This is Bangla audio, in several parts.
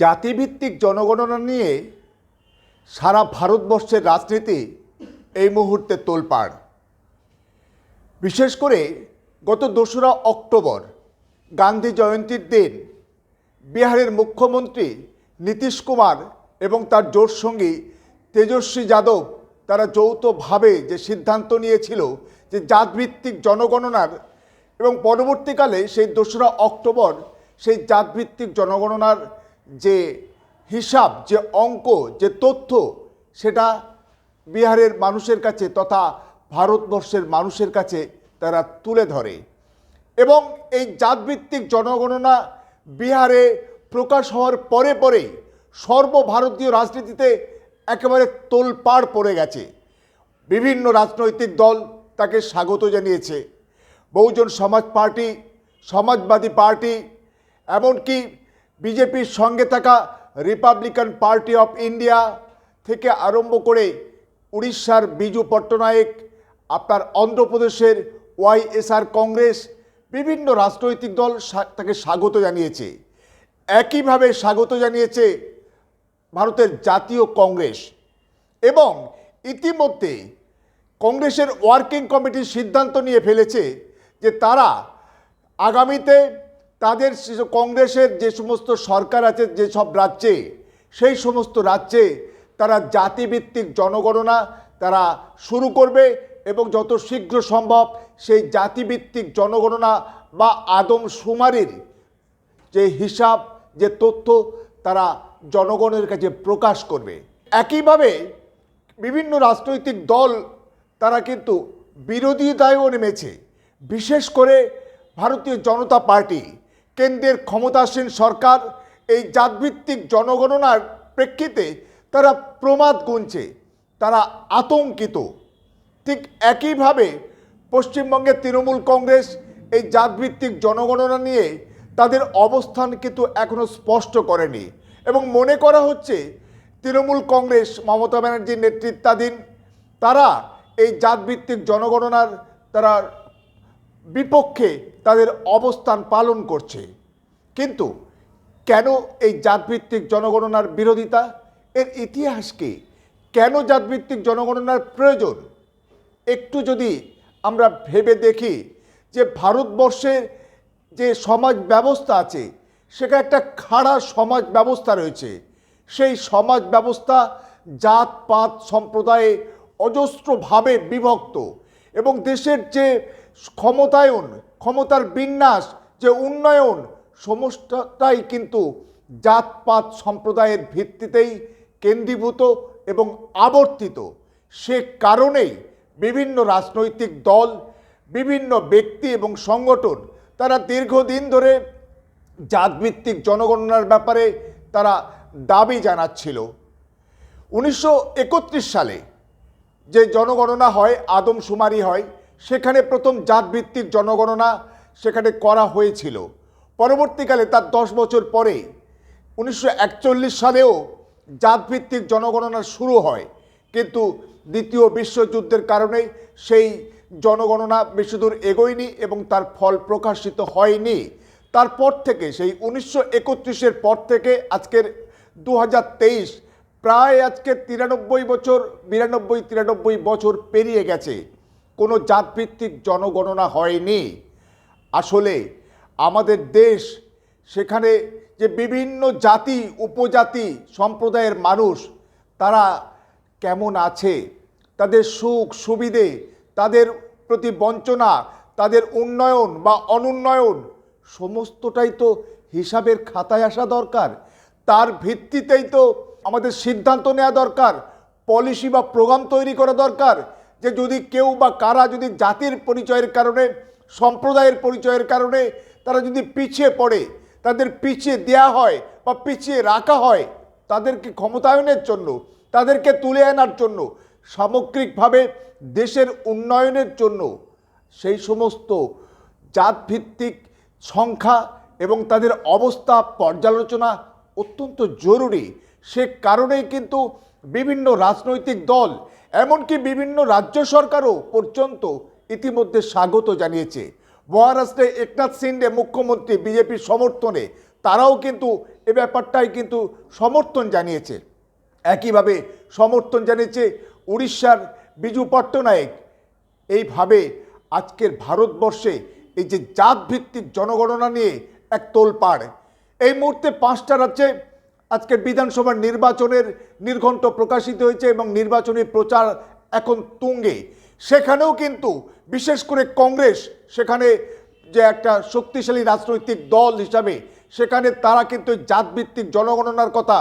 জাতিভিত্তিক জনগণনা নিয়ে সারা ভারতবর্ষের রাজনীতি এই মুহূর্তে তোলপাড়। বিশেষ করে গত দোসরা অক্টোবর, গান্ধী জয়ন্তীর দিন, বিহারের মুখ্যমন্ত্রী নীতিশ কুমার এবং তার জোট সঙ্গী তেজস্বী যাদব তারা যৌথভাবে যে সিদ্ধান্ত নিয়েছিল যে জাতভিত্তিক জনগণনার এবং পরবর্তীকালে সেই দোসরা অক্টোবর সেই জাতভিত্তিক জনগণনার যে হিসাব, যে অঙ্ক, যে তথ্য, সেটা বিহারের মানুষের কাছে তথা ভারতবর্ষের মানুষের কাছে তারা তুলে ধরে। এবং এই জাতভিত্তিক জনগণনা বিহারে প্রকাশ হওয়ার পরে পরেই সর্বভারতীয় রাজনীতিতে একেবারে তোলপাড় পড়ে গেছে। বিভিন্ন রাজনৈতিক দল তাকে স্বাগত জানিয়েছে। বহুজন সমাজ পার্টি, সমাজবাদী পার্টি, এমনকি বিজেপির সঙ্গে থাকা রিপাবলিকান পার্টি অফ ইন্ডিয়া থেকে আরম্ভ করে উড়িষ্যার বিজু পট্টনায়ক, আপনার অন্ধ্রপ্রদেশের ওয়াইএসআর কংগ্রেস, বিভিন্ন রাজনৈতিক দল তাকে স্বাগত জানিয়েছে। একইভাবে স্বাগত জানিয়েছে ভারতের জাতীয় কংগ্রেস এবং ইতিমধ্যে কংগ্রেসের ওয়ার্কিং কমিটি সিদ্ধান্ত নিয়ে ফেলেছে যে তারা আগামীতে তাদের কংগ্রেসের যে সমস্ত সরকার আছে যেসব রাজ্যে, সেই সমস্ত রাজ্যে তারা জাতিভিত্তিক জনগণনা তারা শুরু করবে এবং যত শীঘ্র সম্ভব সেই জাতিভিত্তিক জনগণনা বা আদম সুমারির যে হিসাব, যে তথ্য তারা জনগণের কাছে প্রকাশ করবে। একইভাবে বিভিন্ন রাজনৈতিক দল তারা কিন্তু বিরোধিতায়ও নেমেছে। বিশেষ করে ভারতীয় জনতা পার্টি কেন্দ্রের ক্ষমতাসীন সরকার এই জাতভিত্তিক জনগণনার প্রেক্ষিতে তারা প্রমাদ গুনছে, তারা আতঙ্কিত। ঠিক একইভাবে পশ্চিমবঙ্গের তৃণমূল কংগ্রেস এই জাতভিত্তিক জনগণনা নিয়ে তাদের অবস্থান কিন্তু এখনও স্পষ্ট করেনি এবং মনে করা হচ্ছে তৃণমূল কংগ্রেস, মমতা ব্যানার্জির নেতৃত্বাধীন তারা এই জাতভিত্তিক জনগণনার, তারা বিপক্ষে তাদের অবস্থান পালন করছে। কিন্তু কেন এই জাতভিত্তিক জনগণনার বিরোধিতা? এর ইতিহাসকে কেন জাতভিত্তিক জনগণনার প্রয়োজন? একটু যদি আমরা ভেবে দেখি যে ভারতবর্ষের যে সমাজ ব্যবস্থা আছে, সেখানে একটা খাড়া সমাজ ব্যবস্থা রয়েছে। সেই সমাজ ব্যবস্থা জাত পাত সম্প্রদায়ে অজস্রভাবে বিভক্ত এবং দেশের যে ক্ষমতায়ন ক্ষমতার বিন্যাস, যে উন্নয়ন, সমস্তটাই কিন্তু জাতপাত সম্প্রদায়ের ভিত্তিতেই কেন্দ্রীভূত এবং আবর্তিত। সে কারণেই বিভিন্ন রাজনৈতিক দল, বিভিন্ন ব্যক্তি এবং সংগঠন, তারা দীর্ঘদিন ধরে জাতভিত্তিক জনগণনার ব্যাপারে তারা দাবি জানাচ্ছিল। উনিশশো একত্রিশ সালে যে জনগণনা হয়, আদমশুমারি হয় সেখানে প্রথম জাতভিত্তিক জনগণনা সেখানে করা হয়েছিল। পরবর্তীকালে তার দশ বছর পরে উনিশশো একচল্লিশ সালেও জাতভিত্তিক জনগণনা শুরু হয়। কিন্তু দ্বিতীয় বিশ্বযুদ্ধের কারণে সেই জনগণনা বেশি দূর এগোয়নি এবং তার ফল প্রকাশিত হয়নি। তারপর থেকে সেই উনিশশো একত্রিশের পর থেকে আজকের দু হাজার তেইশ প্রায় আজকে তিরানব্বই বছর, বিরানব্বই, তিরানব্বই বছর পেরিয়ে গেছে। কোনো জাতভিত্তিক জনগণনা হয়নি। আসলে আমাদের দেশ সেখানে যে বিভিন্ন জাতি, উপজাতি সম্প্রদায়ের মানুষ, তারা কেমন আছে? তাদের সুখ, সুবিধে, তাদের প্রতি বঞ্চনা, তাদের উন্নয়ন বা অনুন্নয়ন, সমস্তটাই তো হিসাবের খাতায় আসা দরকার। তার ভিত্তিতেই তো আমাদের সিদ্ধান্ত নেওয়া দরকার, পলিসি বা প্রোগ্রাম তৈরি করা দরকার। যে যদি কেউ বা কারা যদি জাতির পরিচয়ের কারণে, সম্প্রদায়ের পরিচয়ের কারণে তারা যদি পিছিয়ে পড়ে, তাদের পিছিয়ে দেয়া হয় বা পিছিয়ে রাখা হয়, তাদেরকে ক্ষমতায়নের জন্য, তাদেরকে তুলে আনার জন্য, সামগ্রিকভাবে দেশের উন্নয়নের জন্য সেই সমস্ত জাতভিত্তিক সংখ্যা এবং তাদের অবস্থা পর্যালোচনা অত্যন্ত জরুরি। সে কারণেই কিন্তু বিভিন্ন রাজনৈতিক দল এমনকি বিভিন্ন রাজ্য সরকারও পর্যন্ত ইতিমধ্যে স্বাগত জানিয়েছে। মহারাষ্ট্রে একনাথ সিন্ডে মুখ্যমন্ত্রী বিজেপির সমর্থনে তারাও কিন্তু এ ব্যাপারটাই কিন্তু সমর্থন জানিয়েছে। একইভাবে সমর্থন জানিয়েছে উড়িষ্যার বিজু পট্টনায়ক। এইভাবে আজকের ভারতবর্ষে এই যে জাতভিত্তিক জনগণনা নিয়ে এক তোলপাড়। এই মুহূর্তে পাঁচটা রাজ্যে আজকের বিধানসভার নির্বাচনের নির্ঘণ্ট প্রকাশিত হয়েছে এবং নির্বাচনী প্রচার এখন তুঙ্গে। সেখানেও কিন্তু বিশেষ করে কংগ্রেস, সেখানে যে একটা শক্তিশালী রাজনৈতিক দল হিসাবে, সেখানে তারা কিন্তু জাতভিত্তিক জনগণনার কথা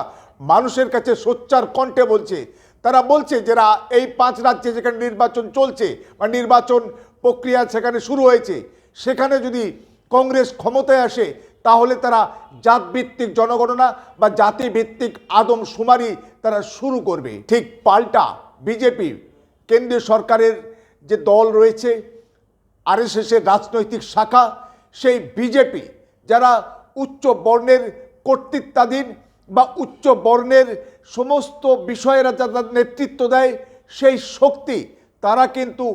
মানুষের কাছে সোচ্চার কণ্ঠে বলছে। তারা বলছে যারা এই পাঁচ রাজ্যে যেখানে নির্বাচন চলছে বা নির্বাচন প্রক্রিয়া সেখানে শুরু হয়েছে, সেখানে যদি কংগ্রেস ক্ষমতায় আসে তাহলে তারা জাতভিত্তিক জনগণনা বা জাতিভিত্তিক আদম শুমারি তারা শুরু করবে। ঠিক পাল্টা বিজেপি কেন্দ্রীয় সরকারের যে দল রয়েছে, আরএসএসের রাজনৈতিক শাখা, সেই বিজেপি যারা উচ্চ বর্ণের কর্তৃত্বাধীন বা উচ্চ বর্ণের সমস্ত বিষয়েরা যারা নেতৃত্ব দেয়, সেই শক্তি তারা কিন্তু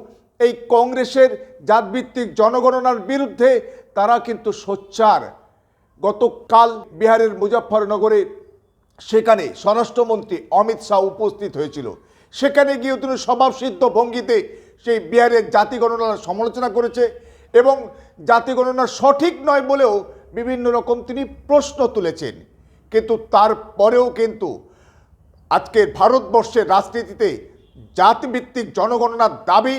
এই কংগ্রেসের জাতভিত্তিক জনগণনার বিরুদ্ধে তারা কিন্তু সোচ্চার। গতকাল বিহারের মুজফ্ফরনগরে সেখানে স্বরাষ্ট্রমন্ত্রী অমিত শাহ উপস্থিত হয়েছিল। সেখানে গিয়ে তিনি স্বভাবসিদ্ধ ভঙ্গিতে সেই বিহারের জাতি গণনার সমালোচনা করেছে এবং জাতি গণনা সঠিক নয় বলেও বিভিন্ন রকম তিনি প্রশ্ন তুলেছেন। কিন্তু তারপরেও কিন্তু আজকের ভারতবর্ষের রাজনীতিতে জাতিভিত্তিক জনগণনার দাবি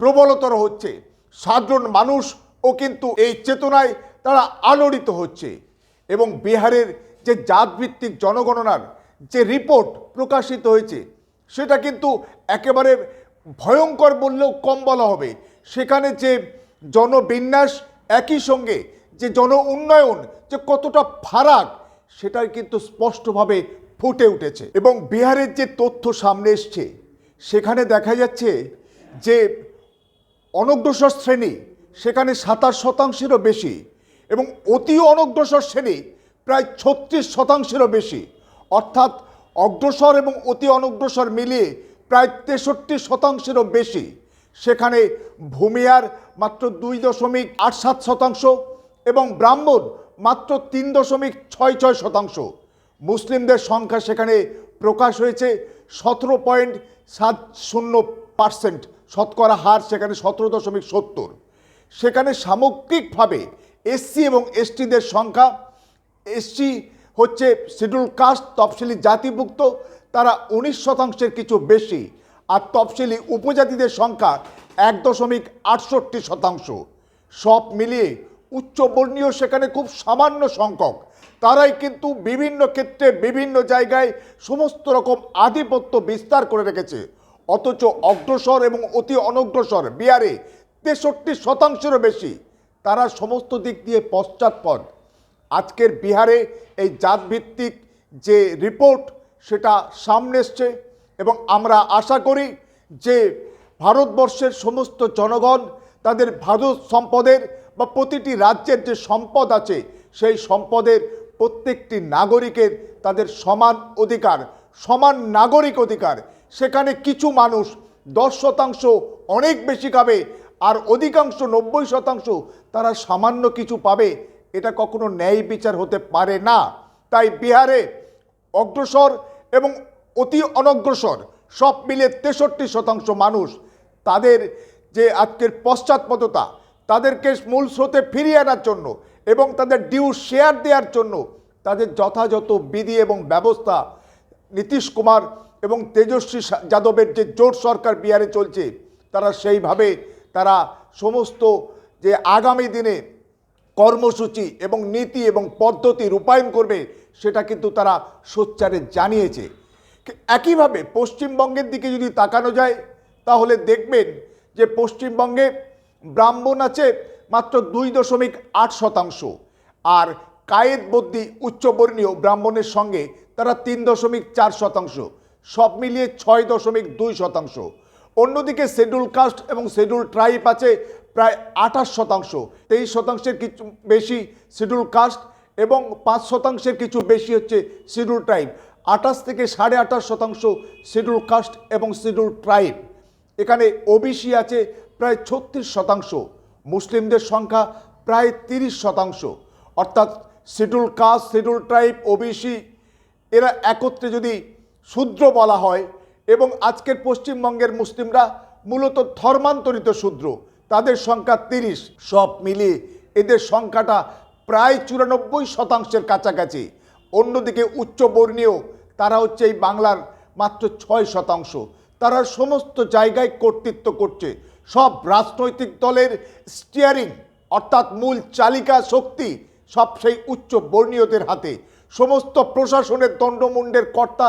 প্রবলতর হচ্ছে। সাধারণ মানুষও কিন্তু এই চেতনায় তারা আলোড়িত হচ্ছে এবং বিহারের যে জাতভিত্তিক জনগণনার যে রিপোর্ট প্রকাশিত হয়েছে, সেটা কিন্তু একেবারে ভয়ঙ্কর বললেও কম বলা হবে। সেখানে যে জনবিন্যাস একই সঙ্গে যে জন উন্নয়ন যে কতটা ফারাক, সেটাই কিন্তু স্পষ্টভাবে ফুটে উঠেছে। এবং বিহারের যে তথ্য সামনে এসছে, সেখানে দেখা যাচ্ছে যে অনগ্রসর শ্রেণি, সেখানে সাতাশ শতাংশেরও বেশি এবং অতি অনগ্রসর শ্রেণি প্রায় ছত্রিশ শতাংশেরও বেশি। অর্থাৎ অগ্রসর এবং অতি অনগ্রসর মিলিয়ে প্রায় তেষট্টি শতাংশেরও বেশি। সেখানে ভূমিয়ার মাত্র দুই দশমিক আট সাত শতাংশ এবং ব্রাহ্মণ মাত্র তিন দশমিক ছয় ছয় শতাংশ। মুসলিমদের সংখ্যা সেখানে প্রকাশ হয়েছে সতেরো পয়েন্ট সাত শূন্য পার্সেন্ট। শতকরা হার সেখানে সতেরো দশমিক সত্তর। সেখানে সামগ্রিকভাবে এসসি এবং এসটিদের সংখ্যা এসসি হচ্ছে শিডিউল কাস্ট তফসিলি জাতিভুক্ত, তারা উনিশ শতাংশের কিছু বেশি, আর তফসিলি উপজাতিদের সংখ্যা এক দশমিক আটষট্টি শতাংশ। সব মিলিয়ে উচ্চবর্ণীয় সেখানে খুব সামান্য সংখ্যক। তারাই কিন্তু বিভিন্ন ক্ষেত্রে বিভিন্ন জায়গায় সমস্ত রকম আধিপত্য বিস্তার করে রেখেছে। অথচ অগ্রসর এবং অতি অনগ্রসর বিহারে তেষট্টি শতাংশেরও বেশি। তারা সমস্ত দিক দিয়ে পশ্চাৎপদ। আজকের বিহারে এই জাতভিত্তিক যে রিপোর্ট, সেটা সামনে এসছে এবং আমরা আশা করি যে ভারতবর্ষের সমস্ত জনগণ তাদের ভারত সম্পদের বা প্রতিটি রাজ্যের যে সম্পদ আছে, সেই সম্পদের প্রত্যেকটি নাগরিকের তাদের সমান অধিকার, সমান নাগরিক অধিকার। সেখানে কিছু মানুষ দশ শতাংশ অনেক বেশি পাবে আর অধিকাংশ নব্বই শতাংশ তারা সামান্য কিছু পাবে, এটা কখনো ন্যায় বিচার হতে পারে না। তাই বিহারে অগ্রসর এবং অতি অনগ্রসর, সব মিলে তেষট্টি শতাংশ মানুষ, তাদের যে আজকের পশ্চাৎপদতা, তাদেরকে মূল স্রোতে ফিরিয়ে আনার জন্য এবং তাদের ডিউ শেয়ার দেওয়ার জন্য তাদের যথাযথ বিধি এবং ব্যবস্থা নীতিশ কুমার এবং তেজস্বী যাদবের যে জোট সরকার বিহারে চলছে, তারা সেইভাবে তারা সমস্ত যে আগামী দিনে কর্মসূচি এবং নীতি এবং পদ্ধতি রূপায়ণ করবে, সেটা কিন্তু তারা সোচ্চারে জানিয়েছে। একইভাবে পশ্চিমবঙ্গের দিকে যদি তাকানো যায়, তাহলে দেখবেন যে পশ্চিমবঙ্গে ব্রাহ্মণ আছে মাত্র দুই দশমিক আট শতাংশ, আর কায়েদ বদ্যি উচ্চবর্ণীয় ব্রাহ্মণের সঙ্গে তারা তিন দশমিক চার শতাংশ, সব মিলিয়ে ছয় দশমিক দুই শতাংশ। অন্যদিকে শিডিউল কাস্ট এবং শিডিউল ট্রাইব আছে প্রায় আঠাশ শতাংশ। তেইশ শতাংশের কিছু বেশি শিডিউল কাস্ট এবং পাঁচ শতাংশের কিছু বেশি হচ্ছে শিডিউল ট্রাইব আঠাশ থেকে সাড়ে আঠাশ শতাংশ শিডিউল কাস্ট এবং শিডিউল ট্রাইব এখানে ওবিসি আছে প্রায় ছত্রিশ শতাংশ। মুসলিমদের সংখ্যা প্রায় তিরিশ শতাংশ। অর্থাৎ schedule caste schedule tribe OBC এরা একত্রে যদি শূদ্র বলা হয় এবং আজকের পশ্চিমবঙ্গের মুসলিমরা মূলত ধর্মান্তরিত শূদ্র। তাদের সংখ্যা তিরিশ। সব মিলিয়ে এদের সংখ্যাটা প্রায় চুরানব্বই শতাংশের কাছাকাছি। অন্যদিকে উচ্চবর্ণীয় তারা হচ্ছে এই বাংলার মাত্র ছয় শতাংশ। তারা সমস্ত জায়গায় কর্তৃত্ব করছে। সব রাজনৈতিক দলের স্টিয়ারিং অর্থাৎ মূল চালিকা শক্তি সব সেই উচ্চ বর্ণীয়দের হাতে। সমস্ত প্রশাসনের দণ্ডমুণ্ডের কর্তা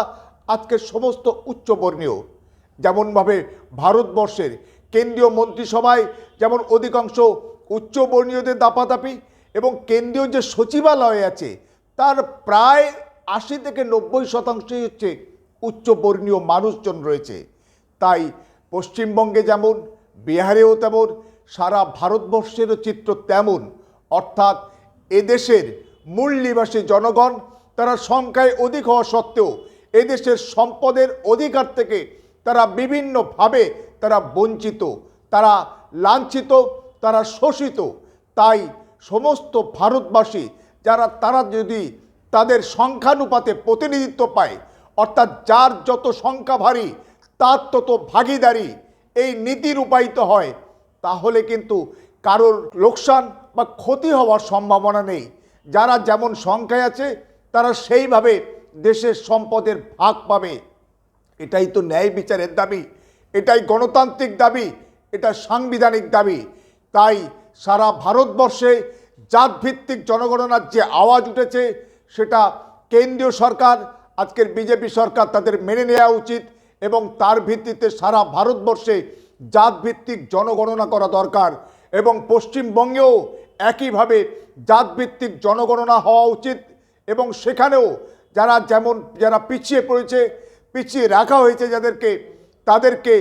আজকে সমস্ত উচ্চ বর্ণীয়। যেমনভাবে ভারতবর্ষের কেন্দ্রীয় মন্ত্রিসভায় যেমন অধিকাংশ উচ্চবর্ণীয়দের দাপাদাপি এবং কেন্দ্রীয় যে সচিবালয় আছে, তার প্রায় আশি থেকে নব্বই শতাংশই হচ্ছে উচ্চবর্ণীয় মানুষজন রয়েছে। তাই পশ্চিমবঙ্গে যেমন, বিহারেও তেমন, সারা ভারতবর্ষেরও চিত্র তেমন। অর্থাৎ এদেশের মূল নিবাসী জনগণ, তারা সংখ্যায় অধিক হওয়া সত্ত্বেও এদেশের সম্পদের অধিকার থেকে তারা বিভিন্নভাবে তারা বঞ্চিত, তারা লাঞ্ছিত, তারা শোষিত। তাই সমস্ত ভারতবাসী, যারা তারা যদি তাদের সংখ্যানুপাতে প্রতিনিধিত্ব পায়, অর্থাৎ যার যত সংখ্যা ভারী, তার তত ভাগিদারি এই নীতি রূপায়িত হয়, তাহলে কিন্তু কারোর লোকসান বা ক্ষতি হওয়ার সম্ভাবনা নেই। যারা যেমন সংখ্যায় আছে, তারা সেইভাবে দেশের সম্পদের ভাগ পাবে। এটাই তো ন্যায় বিচারের দাবি। এটাই গণতান্ত্রিক দাবি, এটা সাংবিধানিক দাবি। তাই সারা ভারতবর্ষে জাতভিত্তিক জনগণনার যে আওয়াজ উঠেছে, সেটা কেন্দ্রীয় সরকার, আজকের বিজেপি সরকার তাদের মেনে নেওয়া উচিত এবং তার ভিত্তিতে সারা ভারতবর্ষে জাতভিত্তিক জনগণনা করা দরকার এবং পশ্চিমবঙ্গেও একইভাবে জাতভিত্তিক জনগণনা হওয়া উচিত এবং সেখানেও যারা যেমন, যারা পিছিয়ে পড়েছে, পিছিয়ে রাখা হয়েছে যাদেরকে তাদেরকে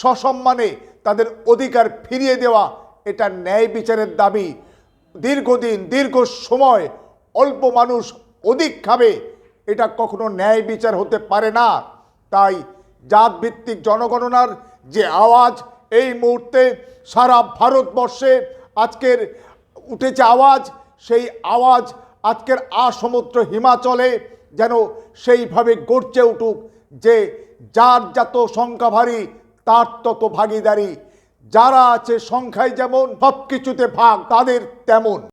সসম্মানে তাদের অধিকার ফিরিয়ে দেওয়া এটা ন্যায় বিচারের দাবি। দীর্ঘদিন, দীর্ঘ সময় অল্প মানুষ অধিক খাবে, এটা কখনো ন্যায় বিচার হতে পারে না। তাই জাতভিত্তিক জনগণনার যে আওয়াজ এই মুহূর্তে সারা ভারতবর্ষে আজকের উঠেছে আওয়াজ, সেই আওয়াজ আজকের আসমুদ্র হিমাচলে যেন সেইভাবে গড়ছে উঠুক, যে যার যত সংখ্যা ভারী, তার তত ভাগিদারি। যারা আছে সংখ্যায় যেমন সব কিছুতে ভাগ, তাদের তেমন।